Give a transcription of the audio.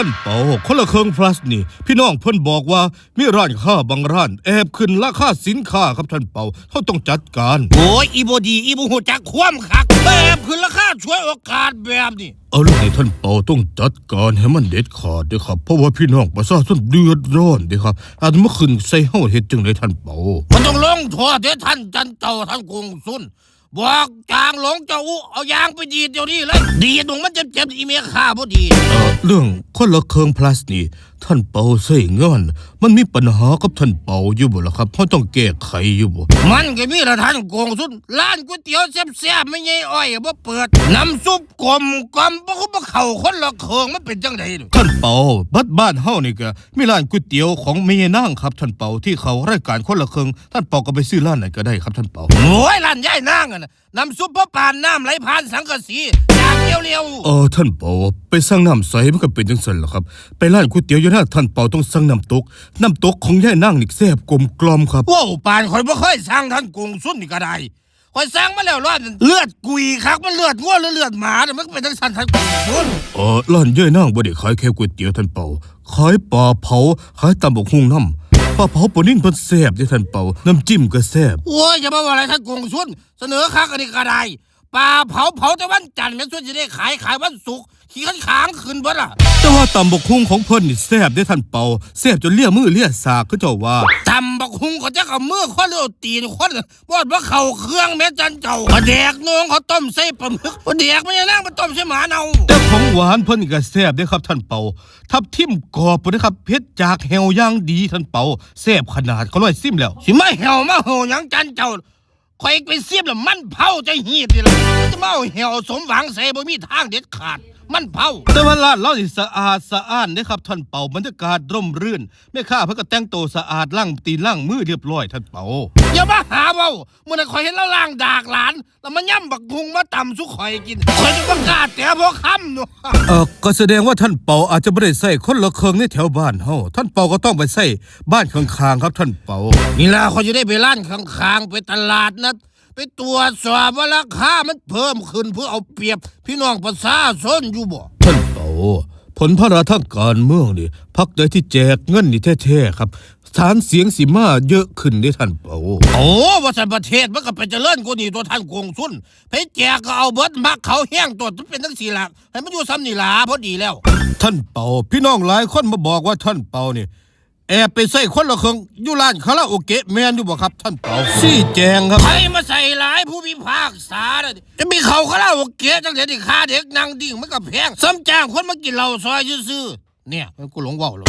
ท่านเปาคนละเครื่อง plus นี่ พี่น้องเพิ่นบอกว่ามีร้านค้าบางร้านแอบขึ้นราคาสินค้าครับท่านเปาเขาต้องจัดการ โอ้ยอีโบดีอีโบหูจักความคักแบบขึ้นราคาช่วยโอกาสแบบนี้ เอาเรื่องนี้ท่านเปาต้องจัดการให้มันเด็ดขาดเด้อครับ เพราะว่าพี่น้องประชาชนเดือดร้อนเด้อครับอาจจะมาขึ้นใส่เฮาเฮ็ดจังไดท่านเปามันต้องลงโทษเด้อท่านจันเจ้าท่านกงสุน บอกจางหลงเจ้าอู้เอายางไปดีดเดี๋ยวนี้เลย ดีดตรงมันเจ็บๆอีเมียข้าพอดี เรื่องคนละเครื่องพลัสนี่ท่านเปาใส่งานมันมีปัญหากับท่านเปาอยู่บ่ล่ะครับเขาต้องแก้ไขอยู่บ่มันก็มีละท่านกงสุนร้านก๋วยเตี๋ยวแซ่บๆไม่ใช่อ้อยบ่เปิดน้ำซุปกลมกลมบ่คือบ่เข้าคนละเครื่องมันเป็นจังได๋ท่านเปาบัดบ้านเฮานี่ก็มีร้านก๋วยเตี๋ยวของแม่นางครับท่านเปาที่เขารายการคนละเครื่องท่านเปาก็ไปซื้อร้านไหนก็ได้ครับท่านเปาโอ้ยร้านยายนางอะนะน้ำซุปพระปานน้ำไหลผ่านสังกะสีอย่างเรียวๆเออท่านเปาไปสั่งน้ำใสมันก็เป็นจังซั่นล่ะครับไปร้านก๋วยเตี๋ยวอยู่หน้าท่านเปาต้องสั่งน้ำตก น้ำตกของยายนางนี่แซ่บกลมกล่อมครับ ว้าวปานข่อยบ่เคยสั่งท่านกงสุนนี่ก็ได้ข่อยสั่งมาแล้วร้อนเลือดกุยคักมันเลือดงัวหรือเลือดหมาเนี่ยมันก็เป็นทั้งสันท่านกงสุนเออร้านยายนางบ่ได้ขายแค่ก๋วยเตี๋ยวท่านเปาขายปลาเผาขายตำบักหุ่งน้ำปลาเผาปลานิ่นเพิ่นแซ่บเด้อท่านเปาน้ำจิ้มก็แซ่บโอ้ยอย่ามาว่าอะไรท่านกงสุนเสนอคักอันนี้ก็ได้ ปลาเผาเผาแต่วันจันทร์แม่นส่วนจะได้ขายขายวันศุกร์ขี้ขันขางขึ้นบ่ล่ะแต่ว่าตำบักหุ่งของเพิ่นนี่แซ่บได้อท่านเปาแซ่บจนเลี่ยมือเลี่ยสากคือเจ้าว่า ตำบักหุงเขาจะเอามือคนหรือเอาตีนคนบอดว่าเขาเครื่องแม่จันเจ้าปลาแดกนองเขาต้มใส่ปลาหมึกปลาแดกมันยังนั่งมาต้มใส่หมาเนาแต่ของหวานเพิ่นก็แซ่บเด้อครับท่านเปาทับทิมกรอบพุ่นนะครับเผ็ดจากแฮวอย่างดีท่านเปาแซ่บขนาดเขาร้อยซิมแล้ว สิมาเหี่ยวมาเหี่ยวหยังจันเจ้า คอยไปเสียบแล้วมันเผาจะหีดดิล่ะจะเมาเหี่ยวสมหวังใส่บ่มีทางเด็ดขาด มันเผาแต่ว่าร้านเราสิสะอาดสะอ้านเด้อครับท่านเปาบรรยากาศร่มรื่นแม่ค้าเพิ่นก็แต่งตัวสะอาดล้างตีนล้างมือเรียบร้อยท่านเปาอย่ามาหาเว้าเมื่อนั้นคอยเห็นแล้วล่างดากหลาน แล้วมันย่ำบักหุงมาตำสุข่อยกินข่อยจะประกล้าศแต่พอค่ำเนาะเออก็แสดงว่าท่านเปาอาจจะไม่ได้ใส่คนละเครื่องในแถวบ้านเฮาท่านเปาก็ต้องไปใส่บ้านข้างๆครับท่านเปานี่ล่ะเขาจะได้ไปร้านข้างๆไปตลาดนะไปตรวจสอบว่าราคามันเพิ่มขึ้นเพื่อเอาเปรียบ พี่น้องประชาชนอยู่บ่ท่านเปาผลพระราทางการเมืองนี่พักใดที่แจกเงินนี่แท้ๆครับ ฐานเสียงสีมาเยอะขึ้นได้ท่านเปาโอ้ว่าสันประเทศมันก็เป็นเจริญกว่านี่ตัวท่านกงสุนไปแจกก็เอาเบิดมักเขาแห้งตัวมันเป็นทั้งสี่หลักให้มันอยู่ซ้ำนี่หลาพอดีแล้ว ท่านเปาพี่น้องหลายคนมาบอกว่าท่านเปานี่แอบไปใส่คนละเครื่องอยู่ร้านคาราโอเกะแมนอยู่บ่ครับ ท่านเปาซี่แจงครับใครมาใส่ร้ายผู้พิพากษาน่ะดิจะมีเขาคาราโอเกะจังเด็ดค่าเด็กนางดิ่งมันก็แพงซ้ำจ้างคนมากินเหล้าซอยซื่อๆเนี่ยมันกูหลงเว่าวหรอก